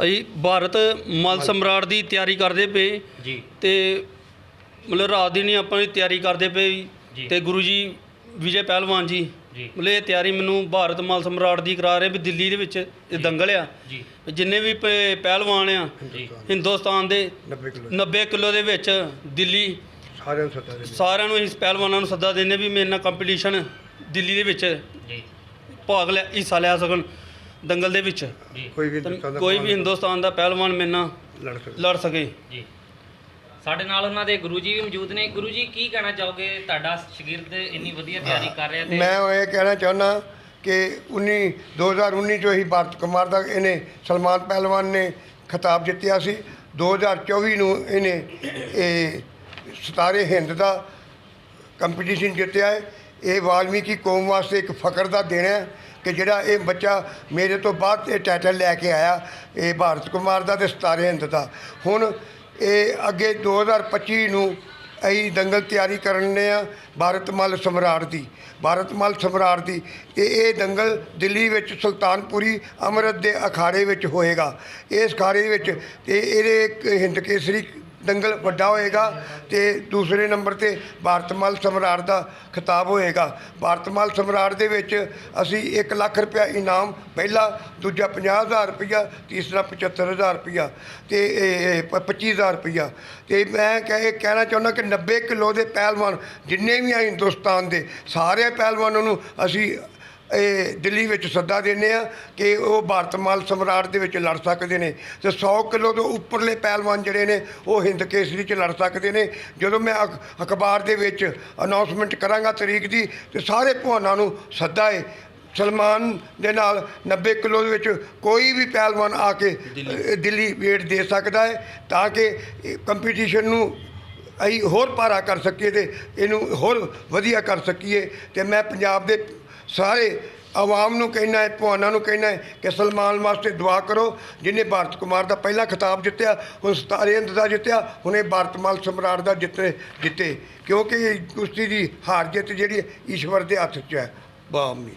ਅਸੀਂ ਭਾਰਤ ਮਲ ਸਮਰਾਟ ਦੀ ਤਿਆਰੀ ਕਰਦੇ ਪਏ। ਜੀ। ਤੇ ਮਤਲਬ ਰਾਤ ਦਿਨ ਹੀ ਆਪਾਂ ਦੀ ਤਿਆਰੀ ਕਰਦੇ ਪਏ ਜੀ। ਤੇ ਗੁਰੂ ਜੀ ਵਿਜੇ ਪਹਿਲਵਾਨ ਜੀ ਜੀ। ਮਤਲਬ ਇਹ ਤਿਆਰੀ ਮੈਨੂੰ ਭਾਰਤ ਮਲ ਸਮਰਾਟ ਦੀ ਕਰਾ ਰਹੇ ਵੀ ਦਿੱਲੀ ਦੇ ਵਿੱਚ ਇਹ ਦੰਗਲ ਆ। ਜੀ। ਜਿੰਨੇ ਵੀ ਪ- ਪਹਿਲਵਾਨ ਆ ਜੀ। ਹਿੰਦੁਸਤਾਨ ਦੇ 90 ਕਿਲੋ 90 ਕਿਲੋ ਦੇ ਵਿੱਚ ਦਿੱਲੀ ਸਾਰਿਆਂ ਨੂੰ ਸੱਦਾ ਦੇ ਸਾਰਿਆਂ ਨੂੰ ਇਸ ਪਹਿਲਵਾਨਾਂ ਨੂੰ ਸੱਦਾ ਦਿੰਦੇ ਵੀ ਮੇਰੇ ਨਾਲ ਕੰਪੀਟੀਸ਼ਨ ਦਿੱਲੀ ਦੇ ਵਿੱਚ ਜੀ। ਭਾਗ ਲੈ ਹਿੱਸਾ ਲਿਆ ਸਕਣ। ਦੰਗਲ ਦੇ ਵਿੱਚ। ਜੀ। ਕੋਈ ਵੀ ਤਾਂ ਹਿੰਦੁਸਤਾਨ ਦਾ ਕੋਈ ਵੀ ਹਿੰਦੁਸਤਾਨ ਦਾ ਪਹਿਲਵਾਨ ਮੇਰੇ ਨਾਲ ਲੜ ਸਕਦਾ। ਲੜ ਸਕੇ। ਜੀ। ਸਾਡੇ ਨਾਲ ਉਹਨਾਂ ਦੇ ਗੁਰੂ ਜੀ ਵੀ ਮੌਜੂਦ ਨੇ। ਗੁਰੂ ਜੀ ਕੀ ਕਹਿਣਾ ਚਾਹੋਗੇ? ਤੁਹਾਡਾ ਸ਼ਾਗਿਰਦ ਇੰਨੀ ਵਧੀਆ ਤਿਆਰੀ ਕਰ ਰਿਹਾ ਤੇ ਮੈਂ ਇਹ ਕਹਿਣਾ ਚਾਹੁੰਦਾ ਕਿ 19 2019 ਚੋਂ ਹੀ ਭਾਰਤ ਕੁਮਾਰ ਦਾ ਇਹਨੇ ਸਲਮਾਨ ਪਹਿਲਵਾਨ ਨੇ ਖਿਤਾਬ ਜਿੱਤਿਆ ਸੀ। 2024 ਨੂੰ ਇਹਨੇ ਇਹ ਸਤਾਰੇ ਹਿੰਦ ਦਾ ਕੰਪੀਟੀਸ਼ਨ ਜਿੱਤਿਆ ਹੈ। ਇਹ ਵਾਲਮੀਕੀ ਕੌਮ ਵਾਸਤੇ ਇੱਕ ਫਖਰ ਦਾ ਦਿਨ ਹੈ ਕਿ ਜਿਹੜਾ ਇਹ ਬੱਚਾ ਮੇਰੇ ਤੋਂ ਬਾਅਦ ਇਹ ਟਾਈਟਲ ਲੈ ਕੇ ਆਇਆ, ਇਹ ਭਾਰਤ ਕੁਮਾਰ ਦਾ ਤੇ ਸਤਾਰੇ ਹਿੰਦ ਦਾ। ਹੁਣ ਇਹ ਅੱਗੇ 2025 ਨੂੰ ਅਸੀਂ ਦੰਗਲ ਤਿਆਰੀ ਕਰਨੇ ਆ ਭਾਰਤ ਮੱਲ ਸਮਰਾਟ ਦੀ। ਭਾਰਤ ਮੱਲ ਸਮਰਾਟ ਦੀ ਤੇ ਇਹ ਦੰਗਲ ਦਿੱਲੀ ਵਿੱਚ ਸੁਲਤਾਨਪੁਰੀ ਅੰਮ੍ਰਿਤ ਦੇ ਅਖਾੜੇ ਵਿੱਚ ਹੋਏਗਾ। ਇਸ ਅਖਾੜੇ ਵਿੱਚ ਤੇ ਇਹਦੇ ਇੱਕ ਹਿੰਦ ਕੇਸਰੀ ਦੰਗਲ ਵੱਡਾ ਹੋਏਗਾ ਤੇ ਦੂਸਰੇ ਨੰਬਰ ਤੇ ਭਾਰਤਮਾਲ ਸਮਰਾਟ ਦਾ ਖਿਤਾਬ ਹੋਏਗਾ। ਭਾਰਤਮਾਲ ਸਮਰਾਟ ਦੇ ਵਿੱਚ ਅਸੀਂ 1 ਲੱਖ ਰੁਪਇਆ ਇਨਾਮ, ਪਹਿਲਾ ਦੂਜਾ 50000 ਰੁਪਇਆ, ਤੀਸਰਾ 75000 ਰੁਪਇਆ ਤੇ ਇਹ- ਇਹ ਪ- 25000 ਰੁਪਇਆ। ਤੇ ਮੈਂ ਕਹੇ ਕਹਿਣਾ ਚਾਹੁੰਦਾ ਕਿ 90 ਕਿਲੋ ਦੇ ਪਹਿਲਵਾਨ ਜਿੰਨੇ ਵੀ ਆ ਹਿੰਦੁਸਤਾਨ ਦੇ, ਸਾਰੇ ਪਹਿਲਵਾਨਾਂ ਨੂੰ ਅਸੀਂ ਇਹ ਦਿੱਲੀ ਵਿੱਚ ਸੱਦਾ ਦਿੰਦੇ ਆ ਕਿ ਉਹ ਭਾਰਤ ਮਾਲ ਸਮਰਾਟ ਦੇ ਵਿੱਚ ਲੜ ਸਕਦੇ ਨੇ ਤੇ 100 ਕਿਲੋ ਤੋਂ ਉੱਪਰਲੇ ਪਹਿਲਵਾਨ ਜਿਹੜੇ ਨੇ ਉਹ ਹਿੰਦ ਕੇਸਰੀ 'ਚ ਲੜ ਸਕਦੇ ਨੇ। ਜਦੋਂ ਮੈਂ ਅਖ- ਅਖਬਾਰ ਦੇ ਵਿੱਚ ਅਨਾਉਂਸਮੈਂਟ ਕਰਾਂਗਾ ਤਰੀਕ ਦੀ ਤੇ ਸਾਰੇ ਭਵਾਨਾਂ ਨੂੰ ਸੱਦਾ ਹੈ ਸਲਮਾਨ ਦੇ ਨਾਲ 90 ਕਿਲੋ ਦੇ ਵਿੱਚ ਕੋਈ ਵੀ ਪਹਿਲਵਾਨ ਆ ਕੇ ਦਿੱਲੀ। ਵੇਟ ਦੇ ਸਕਦਾ ਹੈ ਤਾਂ ਕਿ ਕੰਪੀਟੀਸ਼ਨ ਨੂੰ ਅਸੀਂ ਹੋਰ ਭਾਰਾ ਕਰ ਸਕੀਏ ਤੇ ਇਹਨੂੰ ਹੋਰ ਵਧੀਆ ਕਰ ਸਕੀਏ ਤੇ ਮੈਂ ਪੰਜਾਬ ਦੇ ਸਾਰੇ ਆਵਾਮ ਨੂੰ ਕਹਿਣਾ ਹੈ ਭਵਾਨਾਂ ਨੂੰ ਕਹਿਣਾ ਹੈ ਕਿ ਸਲਮਾਨ ਵਾਸਤੇ ਦੁਆ ਕਰੋ, ਜਿਹਨੇ ਭਾਰਤ ਕੁਮਾਰ ਦਾ ਪਹਿਲਾ ਖਿਤਾਬ ਜਿੱਤਿਆ, ਹੁਣ ਸਤਾਰੇ ਅੰਦ ਦਾ ਜਿੱਤਿਆ, ਹੁਣੇ ਇਹ ਭਾਰਤ ਮਾਲ ਸਮਰਾਟ ਦਾ ਜਿੱਤੇ ਜਿੱਤੇ। ਕਿਉਂਕਿ ਕੁਸ਼ਤੀ ਦੀ ਹਾਰ ਜਿੱਤ ਜਿਹੜੀ ਈਸ਼ਵਰ ਦੇ ਹੱਥ 'ਚ ਹੈ। ਬਾਮੀ